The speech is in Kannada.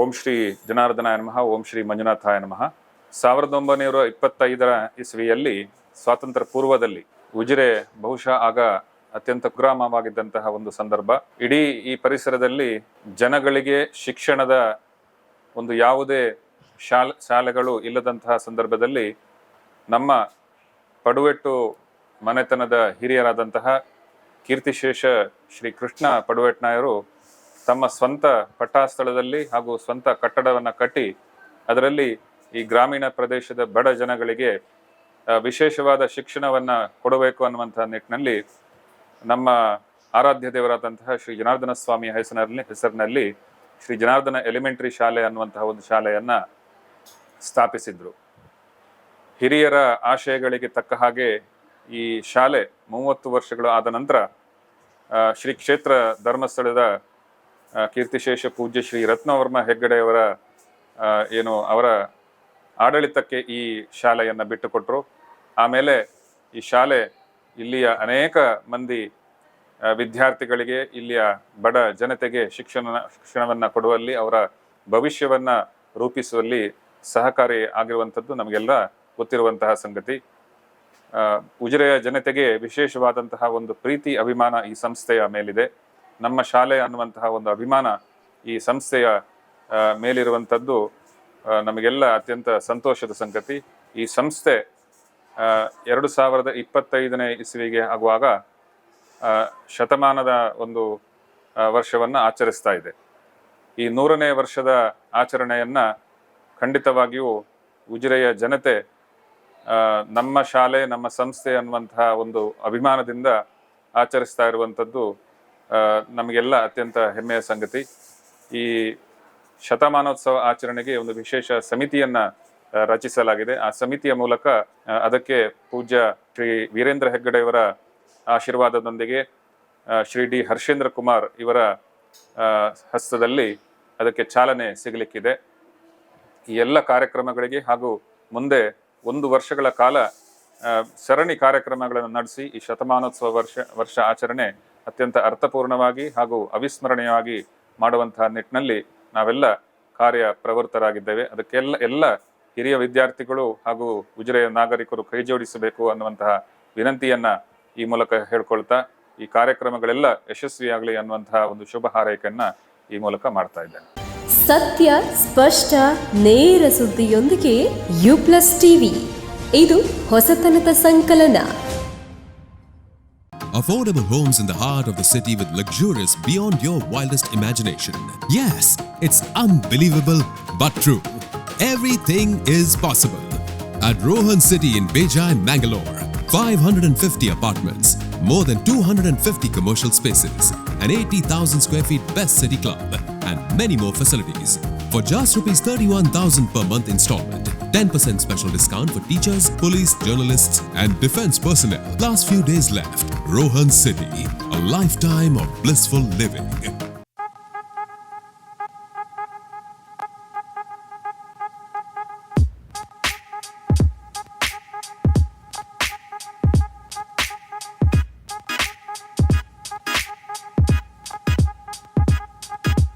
ಓಂ ಶ್ರೀ ಜನಾರ್ದನಾಯ ನಮಃ, ಓಂ ಶ್ರೀ ಮಂಜುನಾಥಾಯ ನಮಃ. ಸಾವಿರದ ಒಂಬೈನೂರ ಇಪ್ಪತ್ತೈದರ ಇಸ್ವಿಯಲ್ಲಿ, ಸ್ವಾತಂತ್ರ್ಯ ಪೂರ್ವದಲ್ಲಿ ಉಜಿರೆ ಬಹುಶಃ ಆಗ ಅತ್ಯಂತ ಕುಗ್ರಾಮವಾಗಿದ್ದಂತಹ ಒಂದು ಸಂದರ್ಭ. ಇಡೀ ಈ ಪರಿಸರದಲ್ಲಿ ಜನಗಳಿಗೆ ಶಿಕ್ಷಣದ ಒಂದು ಯಾವುದೇ ಶಾಲೆ, ಶಾಲೆಗಳು ಇಲ್ಲದಂತಹ ಸಂದರ್ಭದಲ್ಲಿ ನಮ್ಮ ಪಡುವೆಟ್ಟು ಮನೆತನದ ಹಿರಿಯರಾದಂತಹ ಕೀರ್ತಿಶೇಷ ಶ್ರೀ ಕೃಷ್ಣ ಪಡುವೆಟ್ನಾಯರು ತಮ್ಮ ಸ್ವಂತ ಪಟ್ಟಾಸ್ಥಳದಲ್ಲಿ ಹಾಗೂ ಸ್ವಂತ ಕಟ್ಟಡವನ್ನು ಕಟ್ಟಿ ಅದರಲ್ಲಿ ಈ ಗ್ರಾಮೀಣ ಪ್ರದೇಶದ ಬಡ ಜನಗಳಿಗೆ ವಿಶೇಷವಾದ ಶಿಕ್ಷಣವನ್ನು ಕೊಡಬೇಕು ಅನ್ನುವಂಥ ನಿಟ್ಟಿನಲ್ಲಿ ನಮ್ಮ ಆರಾಧ್ಯ ದೇವರಾದಂತಹ ಶ್ರೀ ಜನಾರ್ದನ ಸ್ವಾಮಿ ಹೆಸರಿನಲ್ಲಿ ಹೆಸರಿನಲ್ಲಿ ಶ್ರೀ ಜನಾರ್ದನ ಎಲಿಮೆಂಟರಿ ಶಾಲೆ ಅನ್ನುವಂತಹ ಒಂದು ಶಾಲೆಯನ್ನ ಸ್ಥಾಪಿಸಿದ್ರು. ಹಿರಿಯರ ಆಶಯಗಳಿಗೆ ತಕ್ಕ ಹಾಗೆ ಈ ಶಾಲೆ ಮೂವತ್ತು ವರ್ಷಗಳು ಆದ ನಂತರ ಶ್ರೀ ಕ್ಷೇತ್ರ ಧರ್ಮಸ್ಥಳದ ಕೀರ್ತಿಶೇಷ ಪೂಜ್ಯ ಶ್ರೀ ರತ್ನವರ್ಮ ಹೆಗ್ಗಡೆಯವರ ಏನು, ಅವರ ಆಡಳಿತಕ್ಕೆ ಈ ಶಾಲೆಯನ್ನು ಬಿಟ್ಟುಕೊಟ್ರು. ಆಮೇಲೆ ಈ ಶಾಲೆ ಇಲ್ಲಿಯ ಅನೇಕ ಮಂದಿ ವಿದ್ಯಾರ್ಥಿಗಳಿಗೆ ಇಲ್ಲಿಯ ಬಡ ಜನತೆಗೆ ಶಿಕ್ಷಣ ಶಿಕ್ಷಣವನ್ನು ಕೊಡುವಲ್ಲಿ, ಅವರ ಭವಿಷ್ಯವನ್ನು ರೂಪಿಸುವಲ್ಲಿ ಸಹಕಾರಿ ಆಗಿರುವಂಥದ್ದು ನಮಗೆಲ್ಲ ಗೊತ್ತಿರುವಂತಹ ಸಂಗತಿ. ಉಜಿರೆಯ ಜನತೆಗೆ ವಿಶೇಷವಾದಂತಹ ಒಂದು ಪ್ರೀತಿ ಅಭಿಮಾನ ಈ ಸಂಸ್ಥೆಯ ಮೇಲಿದೆ. ನಮ್ಮ ಶಾಲೆ ಅನ್ನುವಂತಹ ಒಂದು ಅಭಿಮಾನ ಈ ಸಂಸ್ಥೆಯ ಮೇಲಿರುವಂಥದ್ದು ನಮಗೆಲ್ಲ ಅತ್ಯಂತ ಸಂತೋಷದ ಸಂಗತಿ. ಈ ಸಂಸ್ಥೆ ಎರಡು ಸಾವಿರದ ಇಪ್ಪತ್ತೈದನೇ ಇಸ್ವಿಗೆ ಆಗುವಾಗ ಶತಮಾನದ ಒಂದು ವರ್ಷವನ್ನು ಆಚರಿಸ್ತಾ ಇದೆ. ಈ ನೂರನೇ ವರ್ಷದ ಆಚರಣೆಯನ್ನು ಖಂಡಿತವಾಗಿಯೂ ಉಜಿರೆಯ ಜನತೆ ನಮ್ಮ ಶಾಲೆ, ನಮ್ಮ ಸಂಸ್ಥೆ ಅನ್ನುವಂತಹ ಒಂದು ಅಭಿಮಾನದಿಂದ ಆಚರಿಸ್ತಾ ಇರುವಂಥದ್ದು ನಮಗೆಲ್ಲ ಅತ್ಯಂತ ಹೆಮ್ಮೆಯ ಸಂಗತಿ. ಈ ಶತಮಾನೋತ್ಸವ ಆಚರಣೆಗೆ ಒಂದು ವಿಶೇಷ ಸಮಿತಿಯನ್ನ ರಚಿಸಲಾಗಿದೆ. ಆ ಸಮಿತಿಯ ಮೂಲಕ ಅದಕ್ಕೆ ಪೂಜ್ಯ ಶ್ರೀ ವೀರೇಂದ್ರ ಹೆಗ್ಗಡೆಯವರ ಆಶೀರ್ವಾದದೊಂದಿಗೆ ಶ್ರೀ ಡಿ ಹರ್ಷೇಂದ್ರ ಕುಮಾರ್ ಇವರ ಹಸ್ತದಲ್ಲಿ ಅದಕ್ಕೆ ಚಾಲನೆ ಸಿಗಲಿಕ್ಕಿದೆ. ಈ ಎಲ್ಲ ಕಾರ್ಯಕ್ರಮಗಳಿಗೆ ಹಾಗೂ ಮುಂದೆ ಒಂದು ವರ್ಷಗಳ ಕಾಲ ಸರಣಿ ಕಾರ್ಯಕ್ರಮಗಳನ್ನು ನಡೆಸಿ ಈ ಶತಮಾನೋತ್ಸವ ವರ್ಷ ವರ್ಷ ಆಚರಣೆ ಅತ್ಯಂತ ಅರ್ಥಪೂರ್ಣವಾಗಿ ಹಾಗೂ ಅವಿಸ್ಮರಣೀಯವಾಗಿ ಮಾಡುವಂತಹ ನಿಟ್ಟಿನಲ್ಲಿ ನಾವೆಲ್ಲ ಕಾರ್ಯ ಪ್ರವೃತ್ತರಾಗಿದ್ದೇವೆ ಅದಕ್ಕೆಲ್ಲ, ಎಲ್ಲ ಹಿರಿಯ ವಿದ್ಯಾರ್ಥಿಗಳು ಹಾಗೂ ಉಜಿರೆಯ ನಾಗರಿಕರು ಕೈ ಜೋಡಿಸಬೇಕು ಅನ್ನುವಂತಹ ವಿನಂತಿಯನ್ನ ಈ ಮೂಲಕ ಹೇಳ್ಕೊಳ್ತಾ, ಈ ಕಾರ್ಯಕ್ರಮಗಳೆಲ್ಲ ಯಶಸ್ವಿಯಾಗಲಿ ಅನ್ನುವಂತಹ ಒಂದು ಶುಭ ಹಾರೈಕೆಯನ್ನ ಈ ಮೂಲಕ ಮಾಡ್ತಾ ಇದ್ದೇನೆ. ಸತ್ಯ, ಸ್ಪಷ್ಟ, ನೇರ ಸುದ್ದಿಯೊಂದಿಗೆ ಯು ಪ್ಲಸ್ ಟಿವಿ. ಇದು ಹೊಸತನದ ಸಂಕಲನ. Affordable homes in the heart of the city with luxurious beyond your wildest imagination. Yes, it's unbelievable but true. Everything is possible. At Rohan City in Beja and Mangalore, 550 apartments, more than 250 commercial spaces, an 80,000 square feet best city club, and many more facilities. For just rupees 31,000 per month installment, 10% special discount for teachers, police, journalists, and defense personnel. Last few days left. Rohan City, a lifetime of blissful living.